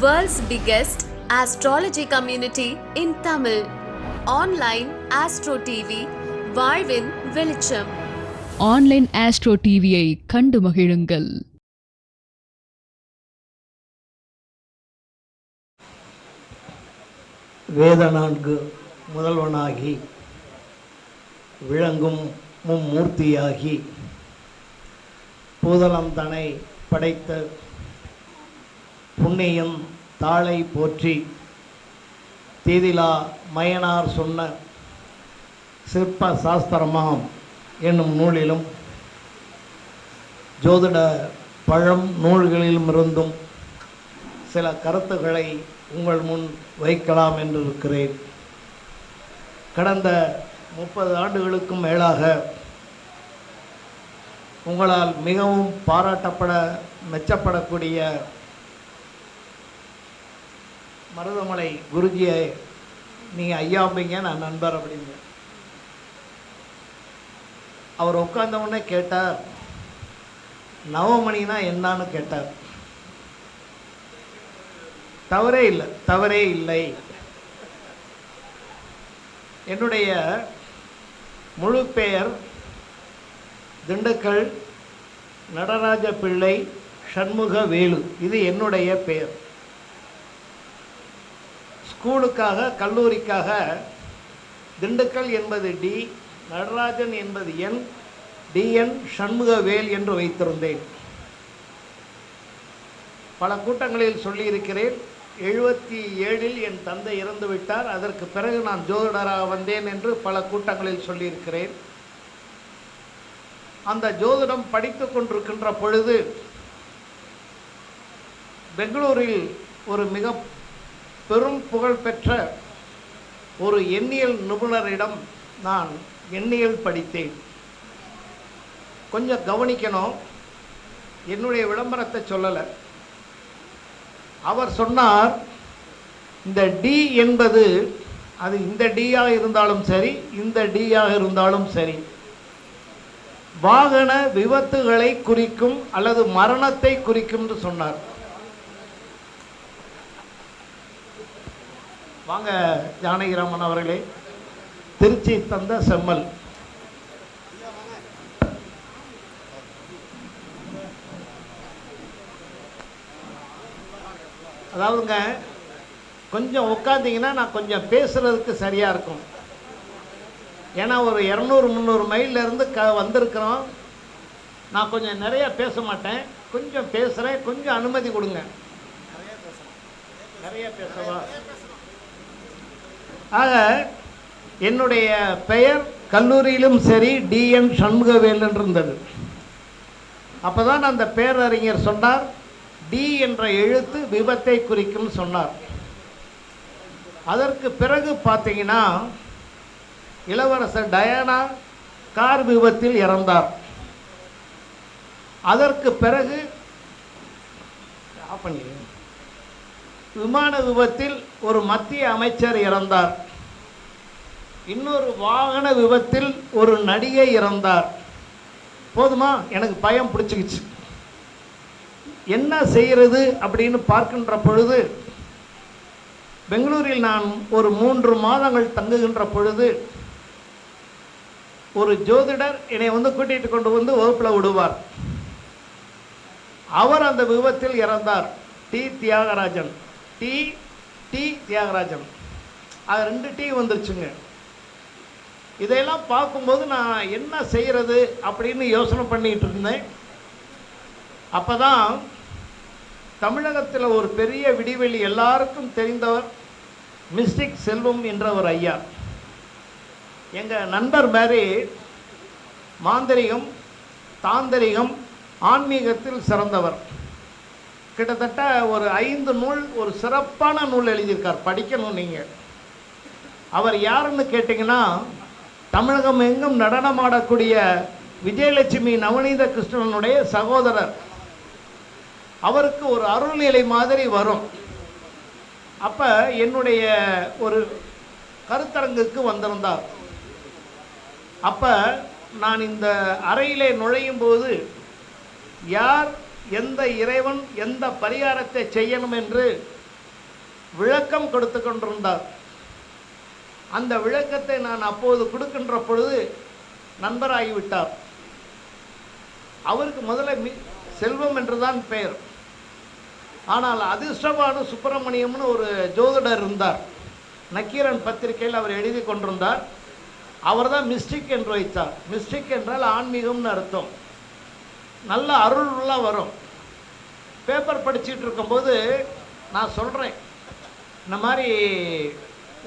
World's biggest astrology community in Tamil. Online Astro TV, வாழ்வின் வெளிச்சம் online astro டிவியை கண்டு மகிழுங்கள் வேத நான்கு முதல்வனாகி விளங்கும் மும்மூர்த்தியாகி பூதலம் தனை படைத்த புண்ணியம் தாளை போற்றி தீதிலா மயனார் சொன்ன சிற்ப சாஸ்திரமாம் என்னும் நூலிலும் ஜோதிட பழம் நூல்களிலும் இருந்தும் சில கருத்துக்களை உங்கள் முன் வைக்கலாம் என்று இருக்கிறேன் கடந்த முப்பது ஆண்டுகளுக்கும் மேலாக உங்களால் மிகவும் பாராட்டப்பட மெச்சப்படக்கூடிய மருதமலை குருஜியை நீங்கள் ஐயாம்பிங்க நான் நண்பர் அப்படிங்க அவர் உட்கார்ந்த உடனே கேட்டார் நவமணினா என்னன்னு கேட்டார். தவறே இல்லை தவறே இல்லை. என்னுடைய முழு பெயர் திண்டுக்கல் நடராஜ பிள்ளை சண்முக வேலு. இது என்னுடைய பெயர். ஸ்கூலுக்காக கல்லூரிக்காக திண்டுக்கல் என்பது டி நடராஜன் என்பது என் டிஎன் சண்முகவேல் என்று வைத்திருந்தேன். பல கூட்டங்களில் சொல்லியிருக்கிறேன் எழுபத்தி ஏழில் என் தந்தை இறந்துவிட்டார் அதற்கு பிறகு நான் ஜோதிடராக வந்தேன் என்று பல கூட்டங்களில் சொல்லியிருக்கிறேன். அந்த ஜோதிடம் படித்து கொண்டிருக்கின்ற பொழுது பெங்களூரில் ஒரு மிக பெரும் புகழ்பெற்ற ஒரு எண்ணியல் நிபுணரிடம் நான் எண்ணியல் படித்தேன். கொஞ்சம் கவனிக்கணும். என்னுடைய விளம்பரத்தை சொல்லலை. அவர் சொன்னார் இந்த டி என்பது அது இந்த டியாக இருந்தாலும் சரி இந்த டியாக இருந்தாலும் சரி. வாகன விபத்துகளை குறிக்கும் அல்லது மரணத்தை குறிக்கும் என்று சொன்னார். வாங்க ஜானகிராமன் அவர்களே. திருச்சி தந்த செம்மல். அதாவதுங்க கொஞ்சம் உட்காந்திங்கன்னா நான் கொஞ்சம் பேசுகிறதுக்கு சரியாக இருக்கும். ஏன்னா ஒரு இரநூறு முந்நூறு மைல்லேருந்து க வந்திருக்கிறோம். நான் கொஞ்சம் நிறையா பேச மாட்டேன். கொஞ்சம் பேசுகிறேன் கொஞ்சம் அனுமதி கொடுங்க. நிறைய பேசவா ஆக என்னுடைய பெயர் கல்லூரியிலும் சரி டிஎன் சண்முகவேல் என்று இருந்தது. அப்போ தான் அந்த பேரறிஞர் சொன்னார் டி என்ற எழுத்து விபத்தை குறிக்கும் சொன்னார். அதற்கு பிறகு பார்த்தீங்கன்னா இளவரசர் டயானா கார் விபத்தில் இறந்தார். அதற்கு பிறகு ஆஃப் பண்ணிடுங்க. விமான விபத்தில் ஒரு மத்திய அமைச்சர் இறந்தார். இன்னொரு வாகன விபத்தில் ஒரு நடிகை இறந்தார். போதுமா? எனக்கு பயம் பிடிச்சிக்கிச்சு. என்ன செய்கிறது அப்படின்னு பார்க்கின்ற பொழுது பெங்களூரில் நான் ஒரு மூன்று மாதங்கள் தங்குகின்ற பொழுது ஒரு ஜோதிடர் என்னை வந்து கூட்டிகிட்டு கொண்டு வந்து வகுப்பில் விடுவார். அவர் அந்த விபத்தில் இறந்தார். T Thiagarajan. T T Thiagarajan. அது ரெண்டு டி வந்துருச்சுங்க. இதையெல்லாம் பார்க்கும்போது நான் என்ன செய்கிறது அப்படின்னு யோசனை பண்ணிக்கிட்டு இருந்தேன். அப்போ தான் தமிழகத்தில் ஒரு பெரிய விடிவெளி எல்லாருக்கும் தெரிந்தவர் மிஸ்டிக் செல்வம் என்ற ஒரு ஐயா. எங்கள் நண்பர் மாதிரி மாந்திரிகம் தாந்திரிகம் ஆன்மீகத்தில் சிறந்தவர். கிட்டத்தட்ட ஒரு ஐந்து நூல் ஒரு சிறப்பான நூல் எழுதியிருக்கார். படிக்கணும் நீங்கள் அவர் யாருன்னு கேட்டிங்கன்னா தமிழகம் எங்கும் நடனமாடக்கூடிய விஜயலட்சுமி நவநீத கிருஷ்ணனுடைய சகோதரர். அவருக்கு ஒரு அருள்நிலை மாதிரி வரும். அப்போ என்னுடைய ஒரு கருத்தரங்குக்கு வந்திருந்தார். அப்போ நான் இந்த அறையிலே நுழையும் போது யார் எந்த இறைவன் எந்த பரிகாரத்தை செய்யணும் என்று விளக்கம் கொடுத்து கொண்டிருந்தார். அந்த விளக்கத்தை நான் அப்போது கொடுக்கின்ற பொழுது நண்பராகிவிட்டார். அவருக்கு முதல்ல மி செல்வம் என்றுதான் பெயர். ஆனால் அதிர்ஷ்டபானு சுப்பிரமணியம்னு ஒரு ஜோதிடர் இருந்தார். நக்கீரன் பத்திரிகையில் அவர் எழுதி கொண்டிருந்தார். அவர் தான் மிஸ்டிக் என்று வைத்தார். மிஸ்டிக் என்றால் ஆன்மீகம்னு அர்த்தம். நல்ல அருள்லாம் வரும். பேப்பர் படிச்சுட்டு இருக்கும்போது நான் சொல்கிறேன் இந்த மாதிரி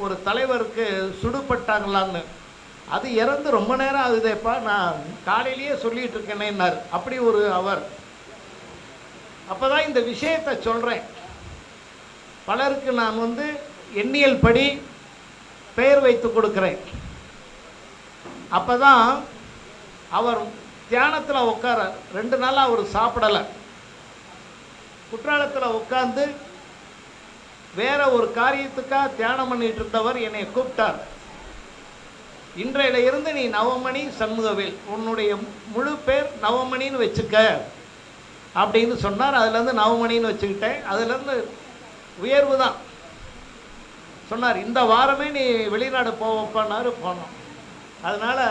ஒரு தலைவருக்கு சுடுபட்டாங்களான்னு. அது இறந்து ரொம்ப நேரம் ஆகுதேப்பா நான் காலையிலேயே சொல்லிகிட்டு இருக்கேனேன்னார். அப்படி ஒரு அவர். அப்போ தான் இந்த விஷயத்தை சொல்கிறேன் பலருக்கு நான் வந்து எண்ணியல் படி பெயர் வைத்து கொடுக்குறேன். அப்பதான் அவர் தியானத்தில் உட்கார ரெண்டு நாளாக அவர் சாப்பிடலை. குற்றாலத்தில் உட்காந்து வேற ஒரு காரியத்துக்காக தியானம் பண்ணிட்டு இருந்தவர் என்னை கூப்பிட்டார். இன்றையில இருந்து நீ நவமணி சண்முகவேல் உன்னுடைய முழு பேர் நவமணின்னு வச்சுக்க அப்படின்னு சொன்னார். அதுலேருந்து நவமணின்னு வச்சுக்கிட்டேன். அதுலேருந்து உயர்வு தான். சொன்னார் இந்த வாரமே நீ வெளிநாடு போவப்பான்னாரு போனோம். அதனால்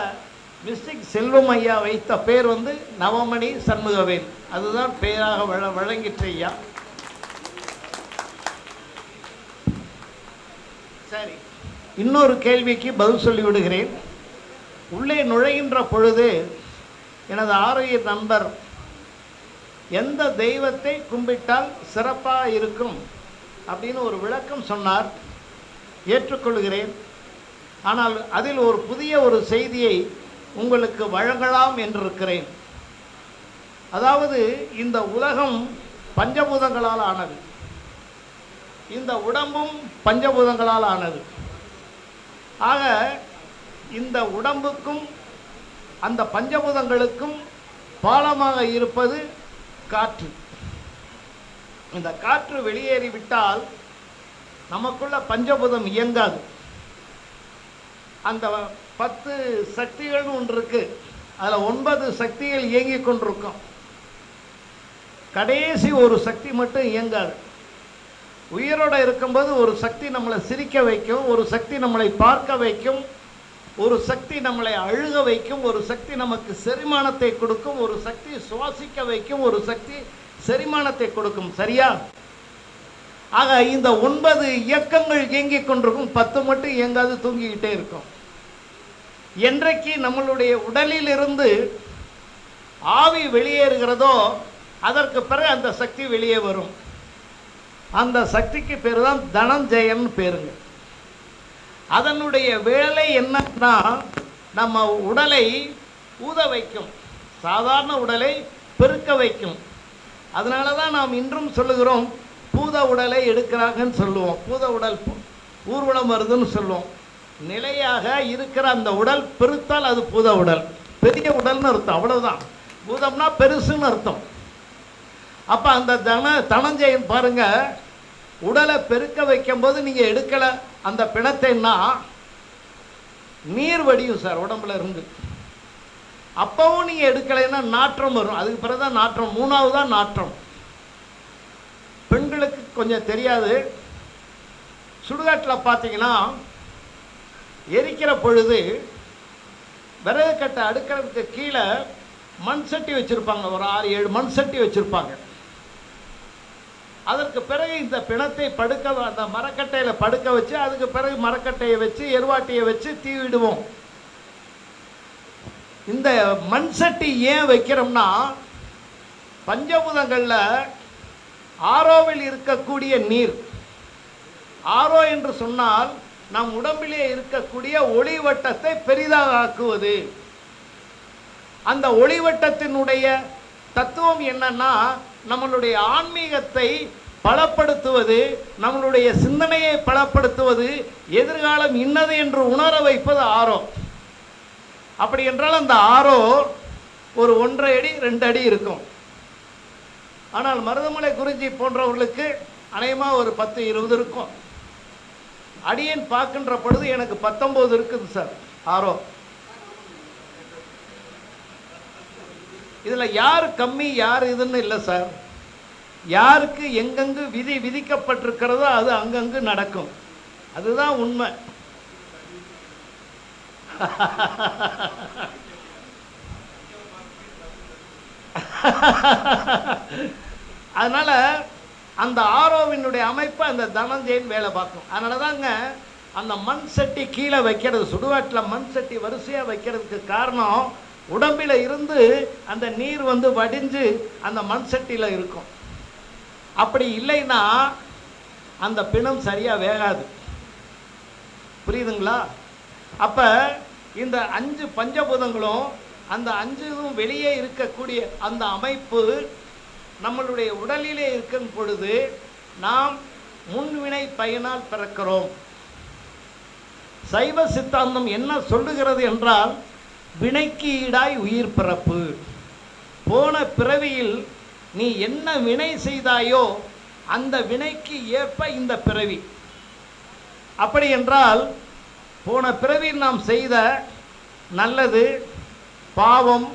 மிஸ்டிக் செல்வம் ஐயா வைத்த பேர் வந்து நவமணி சண்முகவேல். அதுதான் பெயராக வழ வழங்கிற்று ஐயா. சரி. இன்னொரு கேள்விக்கு பதில் சொல்லி விடுகிறேன். உள்ளே நுழைகின்ற பொழுது எனது ஆரோக்கிய நண்பர் எந்த தெய்வத்தை கும்பிட்டால் சிறப்பாக இருக்கும்? அப்படின்னு ஒரு விளக்கம் சொன்னார். ஏற்றுக்கொள்கிறேன். ஆனால் அதில் ஒரு புதிய ஒரு செய்தியை உங்களுக்கு வழங்கலாம் என்றிருக்கிறேன். அதாவது இந்த உலகம் பஞ்சபூதங்களால் ஆனது. இந்த உடம்பும் பஞ்சபூதங்களால் ஆனது. ஆக இந்த உடம்புக்கும் அந்த பஞ்சபூதங்களுக்கும் பாலமாக இருப்பது காற்று. இந்த காற்று வெளியேறிவிட்டால் நமக்குள்ள பஞ்சபூதம் இயங்காது. அந்த பத்து சக்திகள்னு ஒன்று இருக்கு. அதில் ஒன்பது சக்திகள் இயங்கி கொண்டிருக்கும். கடைசி ஒரு சக்தி மட்டும் இயங்காது. உயிரோட இருக்கும்போது ஒரு சக்தி நம்மளை சிரிக்க வைக்கும் ஒரு சக்தி நம்மளை பார்க்க வைக்கும் ஒரு சக்தி நம்மளை அழுக வைக்கும் ஒரு சக்தி நமக்கு செரிமானத்தை கொடுக்கும் ஒரு சக்தி சுவாசிக்க வைக்கும் ஒரு சக்தி செரிமானத்தை கொடுக்கும். சரியா? ஆக இந்த ஒன்பது இயக்கங்கள் இயங்கிக் கொண்டிருக்கும். பத்து மட்டும் இயங்காது தூங்கிக்கிட்டே இருக்கும். என்றைக்கு நம்மளுடைய உடலில் இருந்து ஆவி வெளியேறுகிறதோ அதற்கு பிறகு அந்த சக்தி வெளியே வரும். அந்த சக்திக்கு பேர் தான் தனஞ்சயன் பேருங்க. அதனுடைய வேலை என்னன்னா நம்ம உடலை ஊத வைக்கும். சாதாரண உடலை பெருக்க வைக்கும். அதனால தான் நாம் இன்றும் சொல்லுகிறோம் பூத உடலை எடுக்கிறாங்கன்னு சொல்லுவோம். பூத உடல் ஊர்வலம் வருதுன்னு சொல்லுவோம். நிலையாக இருக்கிற அந்த உடல் பெருத்தால் அது பூத உடல். பெரிய உடல்னு அர்த்தம் அவ்வளவுதான். பூதம்னா பெருசுன்னு அர்த்தம். அப்ப அந்த தன தனஞ்சயன் பாருங்க உடலை பெருக்க வைக்கும் போது நீங்க எடுக்கல அந்த பிணத்தைன்னா நீர் வடியும் சார் உடம்புல இருந்து. அப்பவும் நீங்க எடுக்கலைன்னா நாற்றம் வரும். அதுக்கு பிறகுதான் நாற்றம் மூணாவது தான் நாற்றம். பெண்களுக்கு கொஞ்சம் தெரியாது. சுடுகாட்டில் பார்த்தீங்கன்னா எரிக்கிற பொழுது விறகு கட்டை அடுக்கிறதுக்கு கீழே மண் சட்டி வச்சுருப்பாங்க. ஒரு ஆறு ஏழு மண் சட்டி வச்சுருப்பாங்க. அதற்கு பிறகு இந்த பிணத்தை படுக்க அந்த மரக்கட்டையில் படுக்க வச்சு அதுக்கு பிறகு மரக்கட்டையை வச்சு எருவாட்டியை வச்சு தீ விடுவோம். இந்த மண் சட்டி ஏன் வைக்கிறோம்னா பஞ்சபூதங்களில் ஆரோவில் இருக்கக்கூடிய நீர். ஆரோ என்று சொன்னால் நம் உடம்பிலே இருக்கக்கூடிய ஒளிவட்டத்தை பெரிதாக ஆக்குவது. அந்த ஒளிவட்டத்தினுடைய தத்துவம் என்னன்னா நம்மளுடைய ஆன்மீகத்தை பலப்படுத்துவது நம்மளுடைய சிந்தனையை பலப்படுத்துவது எதிர்காலம் இன்னது என்று உணர வைப்பது ஆரோ அப்படி என்றால் அந்த ஆரோ ஒரு ஒன்றரை அடி ரெண்டு அடி இருக்கும். ஆனால் மருதமலை குறிஞ்சி போன்றவர்களுக்கு அநேகமாக ஒரு பத்து இருபது இருக்கும். அடியேன் பார்க்கின்ற பொழுது எனக்கு பத்தொன்பது இருக்குது சார் ஆரோ. இதுல யார் கம்மி யார் இதுன்னு இல்லை சார் யாருக்கு எங்கெங்கு விதி விதிக்கப்பட்டிருக்கிறதோ அது அங்கங்கு நடக்கும். அதுதான் உண்மை. அதனால அந்த ஆரோவினுடைய அமைப்பு அந்த தனஞ்சயன் வேலை பார்க்கும். அதனால தாங்க அந்த மண் சட்டி கீழே வைக்கிறது சுடுகாட்டில் மண் சட்டி வரிசையாக வைக்கிறதுக்கு காரணம் உடம்பில் இருந்து அந்த நீர் வந்து வடிஞ்சு அந்த மண் சட்டியில் இருக்கும். அப்படி இல்லைன்னா அந்த பிணம் சரியாக வேகாது. புரியுதுங்களா? அப்போ இந்த அஞ்சு பஞ்சபூதங்களும் அந்த அஞ்சும் வெளியே இருக்கக்கூடிய அந்த அமைப்பு நம்மளுடைய உடலிலே இருக்கும் பொழுது நாம் முன்வினை பயனால் பிறக்கிறோம். சைவ சித்தாந்தம் என்ன சொல்லுகிறது என்றால் வினைக்கு ஈடாய் உயிர் பிறப்பு. போன பிறவியில் நீ என்ன வினை செய்தாயோ அந்த வினைக்கு ஏற்ப இந்த பிறவி. அப்படி என்றால் போன பிறவியில் நாம் செய்த நல்லது பாவம்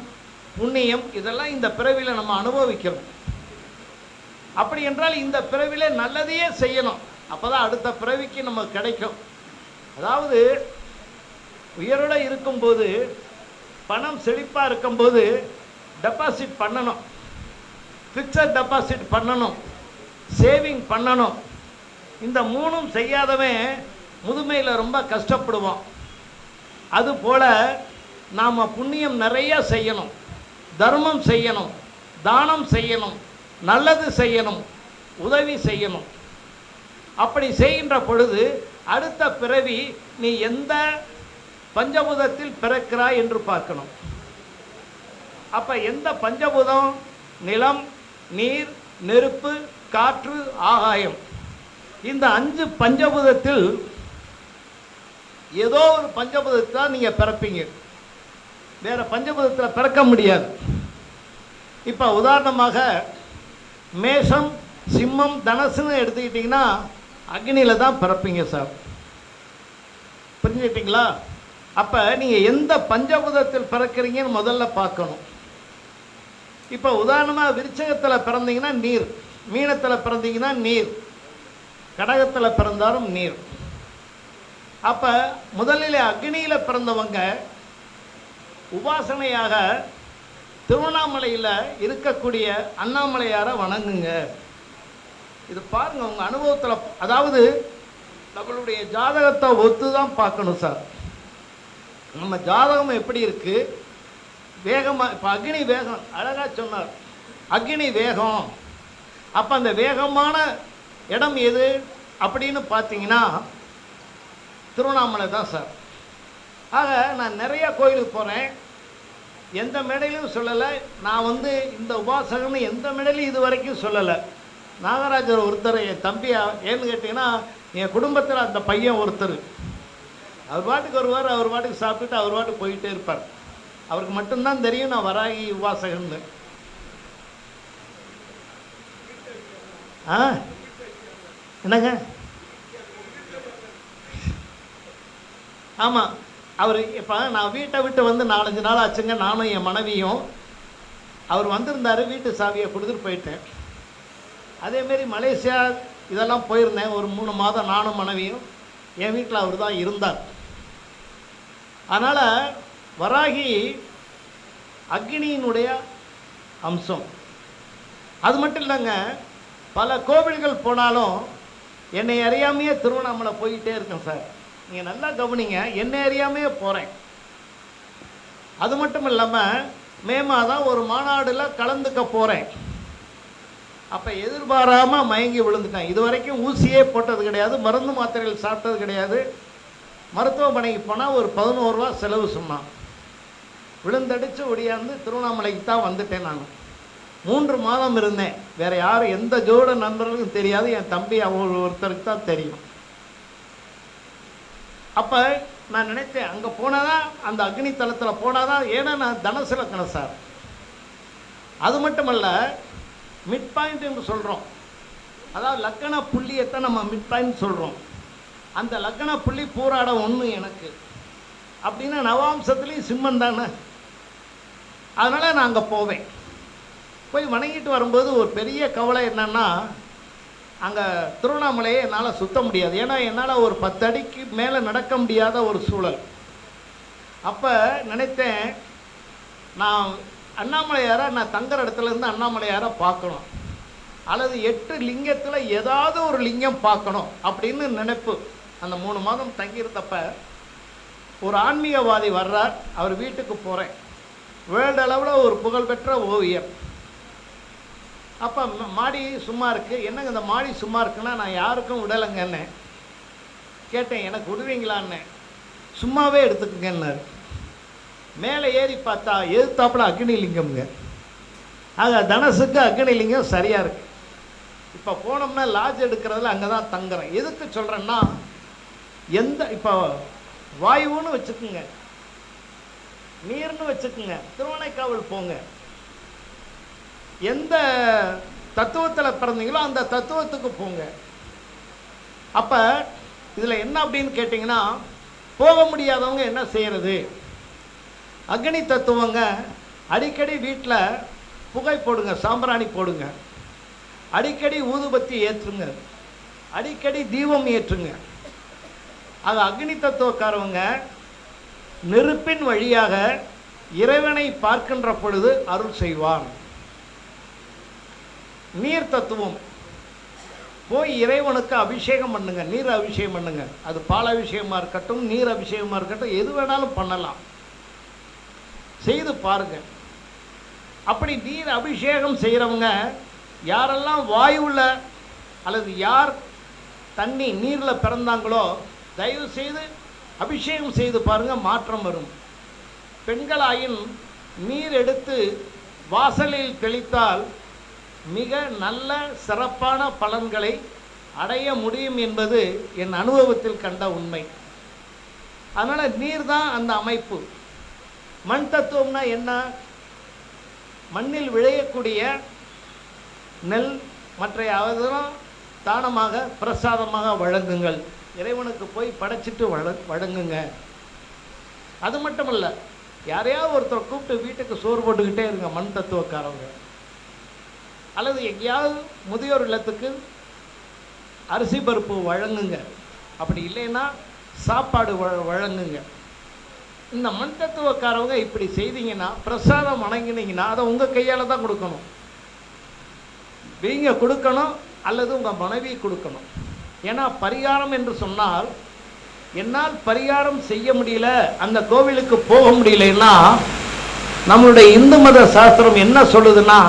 புண்ணியம் இதெல்லாம் இந்த பிறவியில் நம்ம அனுபவிக்கிறோம் அப்படி என்றால் இந்த பிறவிலே நல்லதையே செய்யணும். அப்பதான் அடுத்த பிறவிக்கு நம்ம கிடைக்கும். அதாவது உயரோட இருக்கும்போது பணம் செழிப்பாக இருக்கும்போது டெபாசிட் பண்ணணும். ஃபிக்ஸட் டெபாசிட் பண்ணணும். சேவிங் பண்ணணும். இந்த மூணும் செய்யாதவன் முதுமையில் ரொம்ப கஷ்டப்படுவோம் அதுபோல் நாம் புண்ணியம் நிறைய செய்யணும். தர்மம் செய்யணும். தானம் செய்யணும். நல்லது செய்யணும் உதவி செய்யணும். அப்படி செய்கின்ற பொழுது அடுத்த பிறவி நீ எந்த பஞ்சபூதத்தில் பிறக்கிறாய் என்று பார்க்கணும். அப்போ எந்த பஞ்சபூதம்? நிலம் நீர் நெருப்பு காற்று ஆகாயம். இந்த அஞ்சு பஞ்சபூதத்தில் ஏதோ ஒரு பஞ்சபூதத்தில் தான் நீங்கள் பிறப்பீங்க. வேறு பஞ்சபூதத்தில் பிறக்க முடியாது. இப்போ உதாரணமாக மேஷம் சிம்மம் தனசுன்னு எடுத்துக்கிட்டிங்கன்னா அக்னியில் தான் பிறப்பீங்க சார். புரிஞ்சுக்கிட்டீங்களா? அப்போ நீங்கள் எந்த பஞ்சபூதத்தில் பிறக்கிறீங்கன்னு முதல்ல பார்க்கணும். இப்போ உதாரணமாக விருச்சகத்தில் பிறந்தீங்கன்னா நீர் மீனத்தில் பிறந்தீங்கன்னா நீர் கடகத்தில் பிறந்தாலும் நீர். அப்போ முதலில் அக்னியில் பிறந்தவங்க உபாசனையாக திருவண்ணாமலையில் இருக்கக்கூடிய அண்ணாமலையாரை வணங்குங்க. இது பாருங்க உங்கள் அனுபவத்தில் அதாவது நம்மளுடைய ஜாதகத்தை ஒத்து தான் பார்க்கணும் சார். நம்ம ஜாதகம் எப்படி இருக்குது வேகமாக இப்போ அக்னி வேகம் அழகாக சொன்னார். அக்னி வேகம். அப்போ அந்த வேகமான இடம் எது? அப்படின்னு பார்த்தீங்கன்னா திருவண்ணாமலை தான் சார். ஆக நான் நிறைய கோயிலுக்கு போகிறேன் எந்த மேடையிலும் சொல்லலை. நான் வந்து இந்த உபாசகன்னு எந்த மேடையிலும் இது வரைக்கும் சொல்லலை. நாகராஜர் ஒருத்தர் என் தம்பியா ஏன்னு கேட்டிங்கன்னா என் குடும்பத்தில் அந்த பையன் ஒருத்தர். அவர் பாட்டுக்கு வருவார் அவர் பாட்டுக்கு சாப்பிட்டுட்டு அவர் பாட்டுக்கு போயிட்டே இருப்பார். அவருக்கு மட்டும்தான் தெரியும் நான் வராகி உபாசகன்னு ஆ? என்னங்க? ஆமாம் அவர் இப்போ நான் வீட்டை விட்டு வந்து நாலஞ்சு நாள் ஆச்சுங்க நானும் என் மனைவியும். அவர் வந்திருந்தார் வீட்டு சாவியை கொடுத்துட்டு போயிட்டேன். அதேமாரி மலேசியா இதெல்லாம் போயிருந்தேன் ஒரு மூணு மாதம் நானும் மனைவியும். என் வீட்டில் அவர் தான் இருந்தார். அதனால் வராகி அக்னியினுடைய அம்சம். அது மட்டும் இல்லைங்க பல கோவில்கள் போனாலும் என்னை அறியாமையே திருவண்ணாமலை போயிட்டே இருக்கேன் சார். நீங்கள் நல்லா கவனிங்க என்ன ஏரியாமே போகிறேன் அது மட்டும் இல்லாமல் மே மாதம் ஒரு மாநாடில் கலந்துக்க போகிறேன் அப்போ எதிர்பாராமல் மயங்கி விழுந்துட்டேன். இது வரைக்கும் ஊசியே போட்டது கிடையாது மருந்து மாத்திரைகள் சாப்பிட்டது கிடையாது. மருத்துவமனைக்கு போனால் ஒரு பதினோருவா செலவு சொன்னான். விழுந்தடிச்சு ஒடியாந்து திருவண்ணாமலைக்கு தான் வந்துட்டேன் நான். மூன்று மாதம் இருந்தேன். வேறு யாரும் எந்த ஜோட நண்பர்களுக்கும் தெரியாது. என் தம்பி அவர் ஒருத்தருக்கு தான் தெரியும். அப்போ நான் நினைத்தேன் அங்கே போனாதான் அந்த அக்னி தளத்தில் போனாதான் ஏன்னா நான் தனசு லக்கணம் சார். அது மட்டுமல்ல மிட் பாயிண்ட் என்று சொல்கிறோம் அதாவது லக்கண புள்ளியத்தை நம்ம மிட் பாயிண்ட் சொல்கிறோம் அந்த லக்கண புள்ளி பூராடம் ஒன்று எனக்கு. அப்படின்னா நவாம்சத்துலேயும் சிம்மன் தானே. அதனால் நான் அங்கே போவேன். போய் வணங்கிட்டு வரும்போது ஒரு பெரிய கவலை என்னென்னா அங்கே திருவண்ணாமலையை என்னால் சுத்த முடியாது. ஏன்னா என்னால் ஒரு பத்து அடிக்கு மேலே நடக்க முடியாத ஒரு சூழல். அப்போ நினைத்தேன் நான் அண்ணாமலையாரை நான் தங்குற இடத்துல இருந்து அண்ணாமலையாரை பார்க்கணும். அல்லது எட்டு லிங்கத்தில் ஏதாவது ஒரு லிங்கம் பார்க்கணும் அப்படின்னு நினைப்பு. அந்த மூணு மாதம் தங்கியிருந்தப்ப ஒரு ஆன்மீகவாதி வர்றார். அவர் வீட்டுக்கு போகிறேன் வேர்ல்டு அளவில் ஒரு புகழ்பெற்ற ஓவியர். அப்போ மாடி சும்மா இருக்குது என்னங்க இந்த மாடி சும்மா இருக்குன்னா நான் யாருக்கும் விடலைங்கன்னு. கேட்டேன் எனக்கு விடுவீங்களான்னு. சும்மாவே எடுத்துக்கங்கன்னாரு. மேலே ஏறி பார்த்தா எதிர்த்தாப்புல அக்னிலிங்கம்ங்க. ஆக தனசுக்கு அக்னிலிங்கம் சரியாக இருக்கு. இப்போ போனோம்னா லாட்ஜ் எடுக்கிறதுல அங்கே தான் தங்குறேன். எதுக்கு சொல்கிறேன்னா எந்த இப்போ வாயுன்னு வச்சுக்குங்க. நீர்னு வச்சுக்குங்க. திருவனைக்காவல் போங்க. எந்த தத்துவத்தில் பிறந்தீங்களோ அந்த தத்துவத்துக்கு போங்க. அப்போ இதில் என்ன அப்படின்னு கேட்டிங்கன்னா போக முடியாதவங்க என்ன செய்கிறது அக்னி தத்துவங்க அடிக்கடி வீட்டில் புகை போடுங்க சாம்பிராணி போடுங்க. அடிக்கடி ஊதுபத்தி ஏற்றுங்க. அடிக்கடி தீபம் ஏற்றுங்க. அது அக்னி தத்துவக்காரவங்க நெருப்பின் வழியாக இறைவனை பார்க்கின்ற பொழுது அருள் செய்வான். நீர் தத்துவம் போய் இறைவனுக்கு அபிஷேகம் பண்ணுங்க நீர் அபிஷேகம் பண்ணுங்க. அது பால் அபிஷேகமாக இருக்கட்டும் நீர் அபிஷேகமாக இருக்கட்டும் எது வேணாலும் பண்ணலாம். செய்து பாருங்க. அப்படி நீர் அபிஷேகம் செய்கிறவங்க யாரெல்லாம் வாயுவில் அல்லது யார் தண்ணி நீரில் பிறந்தாங்களோ தயவு செய்து அபிஷேகம் செய்து பாருங்கள் மாற்றம் வரும். பெண்களாயின் நீர் எடுத்து வாசலில் தெளித்தால் மிக நல்ல சிறப்பான பலன்களை அடைய முடியும் என்பது என் அனுபவத்தில் கண்ட உண்மை. அதனால் நீர் தான் அந்த அமைப்பு. மண் தத்துவம்னா என்ன? மண்ணில் விளையக்கூடிய நெல் மற்ற அதெல்லாம் தானமாக பிரசாதமாக வழங்குங்கள். இறைவனுக்கு போய் படைச்சிட்டு வழ வழங்குங்க. அது மட்டும் இல்லை யாரையாவது ஒருத்தர் கூப்பிட்டு வீட்டுக்கு சோறு போட்டுக்கிட்டே இருங்க மண் தத்துவக்காரவங்க. அல்லது எங்கேயாவது முதியோர் இல்லத்துக்கு அரிசி பருப்பு வழங்குங்க. அப்படி இல்லைன்னா சாப்பாடு வழங்குங்க. இந்த மண் தத்துவக்காரவங்க இப்படி செய்தீங்கன்னா பிரசாதம் வணங்கினீங்கன்னா அதை உங்கள் கையால் தான் கொடுக்கணும். நீங்கள் கொடுக்கணும் அல்லது உங்கள் மனைவி கொடுக்கணும். ஏன்னா பரிகாரம் என்று சொன்னால் என்னால் பரிகாரம் செய்ய முடியல அந்த கோவிலுக்கு போக முடியலன்னா நம்மளுடைய இந்து மத சாஸ்திரம் என்ன சொல்லுதுன்னா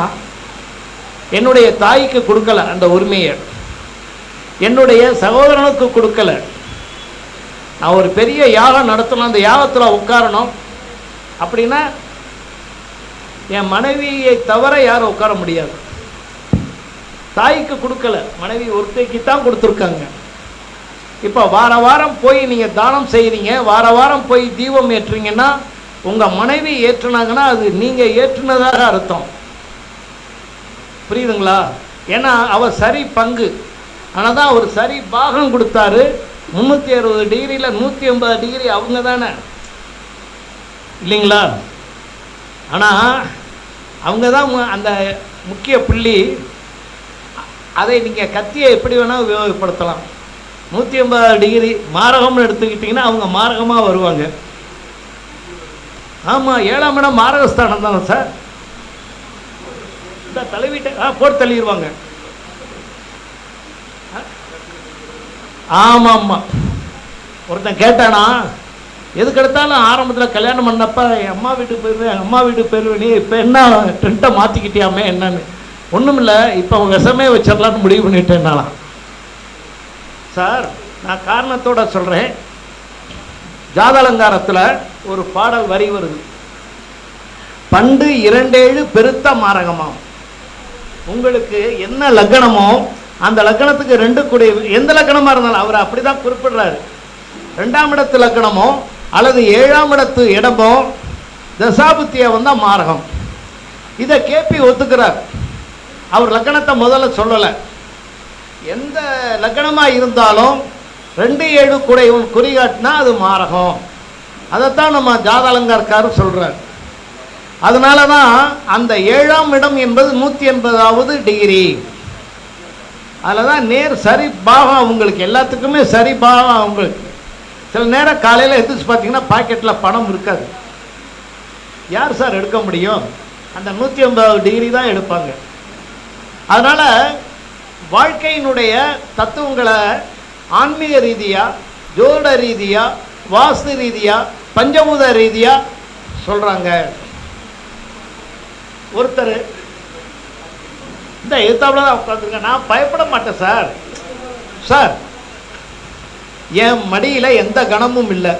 என்னுடைய தாய்க்கு கொடுக்கல அந்த உரிமையை. என்னுடைய சகோதரனுக்கு கொடுக்கல. நான் ஒரு பெரிய யாகம் நடத்தணும் அந்த யாகத்தில் உட்காரணும். அப்படின்னா என் மனைவியை தவிர யாரும் உட்கார முடியாது. தாய்க்கு கொடுக்கல. மனைவி ஒருத்தைக்கு தான் கொடுத்துருக்காங்க. இப்போ வார வாரம் போய் நீங்கள் தானம் செய்கிறீங்க வார வாரம் போய் தீபம் ஏற்றுறீங்கன்னா உங்கள் மனைவி ஏற்றுனாங்கன்னா அது நீங்கள் ஏற்றுனதாக அர்த்தம். புரியுதுங்களா? ஏன்னா அவர் சரி பங்கு. ஆனால் தான் அவர் சரி பாகம் கொடுத்தாரு. முந்நூற்றி அறுபது டிகிரியில் நூற்றி ஐம்பது டிகிரி அவங்க தானே. இல்லைங்களா? ஆனால் அவங்க தான் மு- அந்த முக்கிய புள்ளி. அதை நீங்கள் கத்தியை எப்படி வேணால் உபயோகப்படுத்தலாம். நூற்றி ஐம்பது டிகிரி மாரகம்னு எடுத்துக்கிட்டிங்கன்னா அவங்க மாரகமாக வருவாங்க. ஆமாம் ஏழாம் இடம் மாரகஸ்தானம் தானே சார். இந்த தலைவிட்ட ஆ போட்டு தள்ளிடுவாங்க ஆமாம் ஆமாம் ஒருத்தன் கேட்டானா எதுக்கு எடுத்தாலும் ஆரம்பத்தில் கல்யாணம் பண்ணப்ப என் அம்மா வீட்டுக்கு போயிடுவேன் அம்மா வீட்டுக்கு போயிடுவேன் நீ இப்போ என்ன ட்ரெண்ட்டை மாற்றிக்கிட்டியாமே என்னன்னு. ஒன்றும் இல்லை இப்போ விஷமே வச்சிடலான்னு முடிவு பண்ணிட்டேன் நானா. சார் நான் காரணத்தோட சொல்கிறேன் ஜாதலங்காரத்தில் ஒரு பாடல் வரி வருது. பண்டு இரண்டேழு பெருத்த மாரகமாம். உங்களுக்கு என்ன லக்கணமோ அந்த லக்கணத்துக்கு ரெண்டு கூடிய எந்த லக்கணமாக இருந்தாலும் அவர் அப்படி தான் குறிப்பிடுறாரு. ரெண்டாம் இடத்து லக்கணமோ அல்லது ஏழாம் இடத்து இடமோ தசாபுத்தியை வந்தால் மாரகம். இதை கேபி ஒத்துக்கிறார். அவர் லக்கணத்தை முதல்ல சொல்லலை. எந்த லக்கணமாக இருந்தாலும் ரெண்டு ஏழு குடை குறிகாட்டினா அது மாரகம். அதைத்தான் நம்ம ஜாதலங்கார்காரு சொல்கிறார் அதனால தான் அந்த ஏழாம் இடம் என்பது நூற்றி எண்பதாவது டிகிரி அதில் தான் நேர் சரி பாகம் அவங்களுக்கு எல்லாத்துக்குமே சரி பாகம் அவங்களுக்கு சில நேரம் காலையில் எந்திரிச்சு பார்த்தீங்கன்னா பாக்கெட்டில் பணம் இருக்காது. யார் சார் எடுக்க முடியும்? அந்த நூற்றி ஐம்பதாவது டிகிரி தான் எடுப்பாங்க. அதனால் வாழ்க்கையினுடைய தத்துவங்களை ஆன்மீக ரீதியாக ஜோட ரீதியாக வாஸ்து ரீதியாக பஞ்சபூத ரீதியாக சொல்கிறாங்க ஒருத்தர் இந்த எதிர்த்தாப்புல தான் உட்காந்துருக்கேன் நான் பயப்பட மாட்டேன் சார். சார் என் மடியில் எந்த கணமும் இல்லை.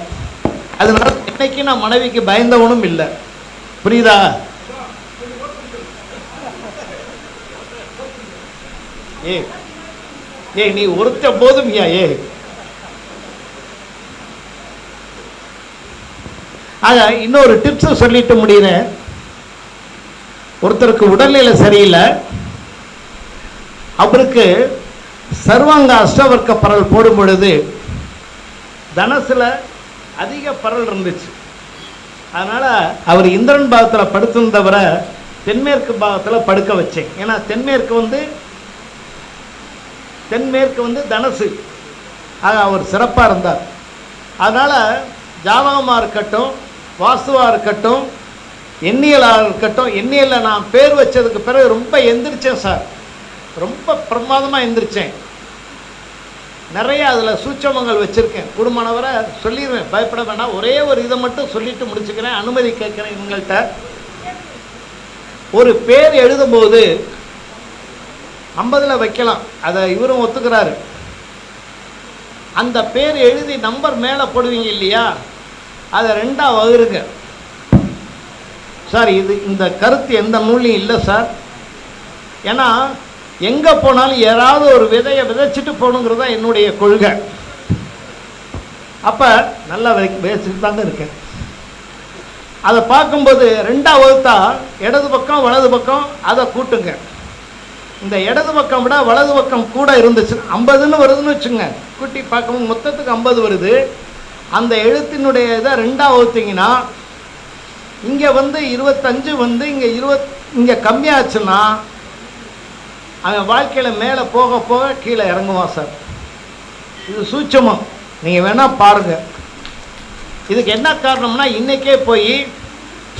அதனால இன்னைக்கு நான் மனைவிக்கு பயந்தவனும் இல்லை. புரியுதா? ஏ ஏ நீ ஒருத்த போதும்யா ஏ இன்னொரு டிப்ஸ் சொல்லிட்டு முடிகிறேன் ஒருத்தருக்கு உடல்நிலை சரியில்லை. அவருக்கு சர்வாங்க அஷ்டவர்க்க பரல் போடும் பொழுது தனசுல அதிக பரல் இருந்துச்சு. அதனால் அவர் இந்திரன் பாகத்தில் படுத்திருந்தவரை தென்மேற்கு பாகத்தில் படுக்க வச்சேன். ஏன்னா தென்மேற்கு வந்து தென்மேற்கு வந்து தனசு. ஆக அவர் சிறப்பாக இருந்தார். அதனால் ஜாதகமாக இருக்கட்டும் வாசுவாக இருக்கட்டும் எண்ணியலாக இருக்கட்டும் எண்ணியலில் நான் பேர் வச்சதுக்கு பிறகு ரொம்ப எந்திரிச்சேன் சார். ரொம்ப பிரமாதமாக எந்திரிச்சேன். நிறைய அதில் சூட்சமங்கள் வச்சுருக்கேன். குடும்பமானவரை சொல்லிடுவேன். பயப்பட வேண்டாம். ஒரே ஒரு இதை மட்டும் சொல்லிட்டு முடிச்சுக்கிறேன். அனுமதி கேட்குறேன் இவங்கள்ட்ட. ஒரு பேர் எழுதும்போது ஐம்பதில் வைக்கலாம். அதை இவரும் ஒத்துக்கிறாரு. அந்த பேர் எழுதி நம்பர் மேலே போடுவீங்க இல்லையா? அதை ரெண்டாக வகுருங்க. சார் இது இந்த கருத்து எந்த நூல்லையும் இல்லை சார். ஏன்னா எங்கே போனாலும் யாராவது ஒரு விதையை விதைச்சிட்டு போகணுங்கிறது தான் என்னுடைய கொள்கை. அப்போ நல்லா வை பேசிட்டு தாங்க இருக்கேன். அதை பார்க்கும்போது ரெண்டாக வகுத்தா இடது பக்கம் வலது பக்கம் அதை கூட்டுங்க. இந்த இடது பக்கம் விட வலது பக்கம் கூட இருந்துச்சு. ஐம்பதுன்னு வருதுன்னு வச்சுங்க. கூட்டி பார்க்கும்போது மொத்தத்துக்கு ஐம்பது வருது. அந்த எழுத்தினுடைய இதை ரெண்டாக வகுத்தீங்கன்னா இங்கே வந்து இருபத்தஞ்சு வந்து இங்கே இருபத் இங்கே கம்மியாச்சுன்னா அவன் வாழ்க்கையில் மேலே போக போக கீழே இறங்குவான் சார். இது சூட்சமம். நீங்கள் வேணால் பாருங்கள் இதுக்கு என்ன காரணம்னா இன்றைக்கே போய்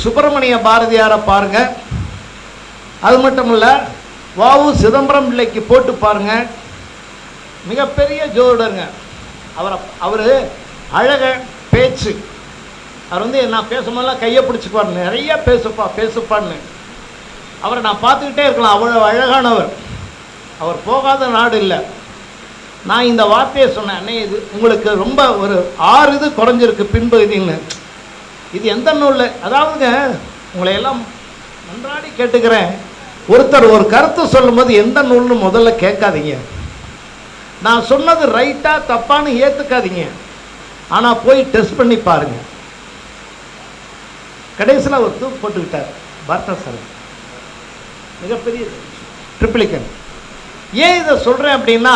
சுப்பிரமணிய பாரதியாரை பாருங்கள் அது மட்டும் இல்லை வாவு சிதம்பரம் பிள்ளைக்கு போட்டு பாருங்கள் மிகப்பெரிய ஜோதிடருங்க. அவரை அவர் அழக பேச்சு. அவர் வந்து நான் பேசும்போதெல்லாம் கையை பிடிச்சிப்பார் நிறைய பேசுப்பா பேசுப்பான்னு. அவரை நான் பார்த்துக்கிட்டே இருக்கலாம். அவ்வளோ அழகானவர். அவர் போகாத நாடு இல்லை. நான் இந்த வார்த்தையை சொன்னேன் அண்ணே இது உங்களுக்கு ரொம்ப ஒரு ஆறு இது குறைஞ்சிருக்கு பின்பகுதின்னு இது எந்த நூலில் அதாவதுங்க உங்களை எல்லாம் நன்றாடி கேட்டுக்கிறேன். ஒருத்தர் ஒரு கருத்து சொல்லும்போது எந்த நூல்னு முதல்ல கேட்காதீங்க. நான் சொன்னது ரைட்டாக தப்பான்னு ஏற்றுக்காதீங்க ஆனால் போய் டெஸ்ட் பண்ணி பாருங்கள் கடைசியில் ஒரு தூக்கு போட்டுக்கிட்டார். பார்த்தா சார். மிகப்பெரிய ட்ரிப்ளிகன் ஏன் இதை சொல்கிறேன் அப்படின்னா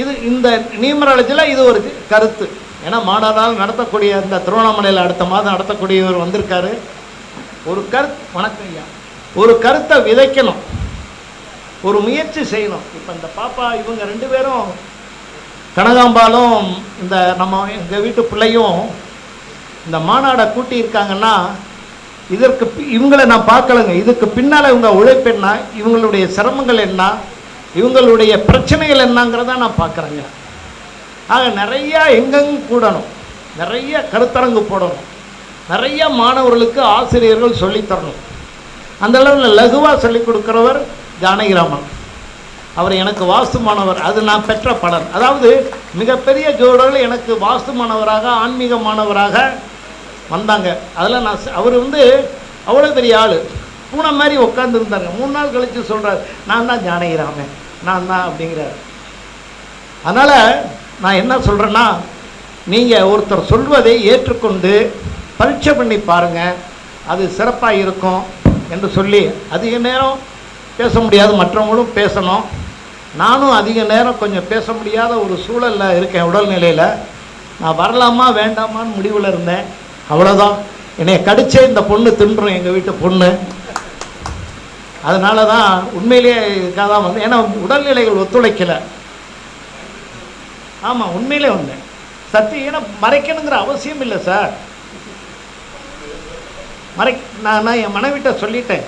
இது இந்த நியூமராலஜியில் இது ஒரு கருத்து. ஏன்னா மாநாடால் நடத்தக்கூடிய இந்த திருவண்ணாமலையில் அடுத்த மாதம் நடத்தக்கூடியவர் வந்திருக்காரு. ஒரு கருத்து வணக்கம் ஐயா. ஒரு கருத்தை விதைக்கணும். ஒரு முயற்சி செய்யணும். இப்போ இந்த பாப்பா இவங்க ரெண்டு பேரும் கனகாம்பாலும் இந்த நம்ம எங்கள் வீட்டு பிள்ளையும் இந்த மாநாடை கூட்டியிருக்காங்கன்னா இதற்கு பி- இவங்களை நான் பார்க்கலங்க. இதுக்கு பின்னால் இவங்க உழைப்பு என்ன? இவங்களுடைய சிரமங்கள் என்ன? இவங்களுடைய பிரச்சனைகள் என்னங்கிறத நான் பார்க்குறேங்க. ஆக நிறையா எங்கெங்க கூடணும்? நிறைய கருத்தரங்கு போடணும். நிறைய மாணவர்களுக்கு ஆசிரியர்கள் சொல்லித் தரணும். அந்த அளவில் லகுவாக சொல்லிக் கொடுக்குறவர் ஜானகிராமன். அவர் எனக்கு வாஸ்து மாணவர் அது நான் பெற்ற பலன். அதாவது மிகப்பெரிய ஜோடர்கள் எனக்கு வாஸ்து மாணவராக ஆன்மீக மாணவராக வந்தாங்க. அதில் நான் அவர் வந்து அவ்வளோ பெரிய ஆள். பூனை மாதிரி உட்காந்துருந்தாங்க மூணு நாள் கழித்து சொல்கிறார் நான் தான் ஜானகிராமன். நான் தான் அப்படிங்கிறார். அதனால் நான் என்ன சொல்கிறேன்னா நீங்கள் ஒருத்தர் சொல்வதை ஏற்றுக்கொண்டு பரீட்சை பண்ணி பாருங்கள் அது சிறப்பாக இருக்கும் என்று சொல்லி அதிக நேரம் பேச முடியாது. மற்றவங்களும் பேசணும். நானும் அதிக நேரம் கொஞ்சம் பேச முடியாத ஒரு சூழலில் இருக்கேன் உடல்நிலையில். நான் வரலாமா வேண்டாமான்னு முடிவில் இருந்தேன். அவ்வளோதான் என்னைய கடிச்சே இந்த பொண்ணு தின்றும் எங்கள் வீட்டு பொண்ணு. அதனால தான் உண்மையிலேயே இதுக்காக தான் வந்து ஏன்னா உடல்நிலைகள் ஒத்துழைக்கலை. ஆமாம் உண்மையிலே வந்தேன். சத்தி ஏன்னா மறைக்கணுங்கிற அவசியம் இல்லை சார். மறை நான் நான் என் மனைவிட்ட சொல்லிட்டேன்.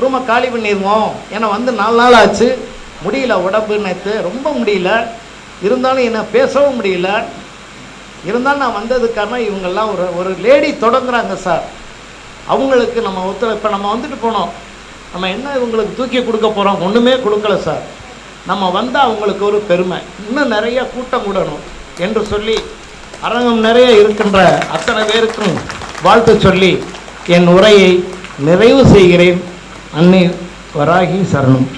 ரூமை காலி பண்ணிடுவோம் ஏன்னா வந்து நாலு நாள் ஆச்சு. முடியல உடம்பு நேற்று ரொம்ப முடியல. இருந்தாலும் என்ன பேசவும் முடியல. இருந்தாலும் நான் வந்ததுக்கு இவங்கெல்லாம் ஒரு ஒரு லேடி தொடங்குறாங்க சார். அவங்களுக்கு நம்ம ஒத்துழை இப்போ நம்ம வந்துட்டு போனோம். நம்ம என்ன இவங்களுக்கு தூக்கி கொடுக்க போகிறோம் ஒன்றுமே கொடுக்கல சார். நம்ம வந்தால் அவங்களுக்கு ஒரு பெருமை. இன்னும் நிறைய கூட்டம் கூடணும் என்று சொல்லி அரங்கம் நிறைய இருக்கின்ற அத்தனை பேருக்கும் வாழ்த்து சொல்லி என் உரையை நிறைவு செய்கிறேன். அன்னை வராகி சரணம்.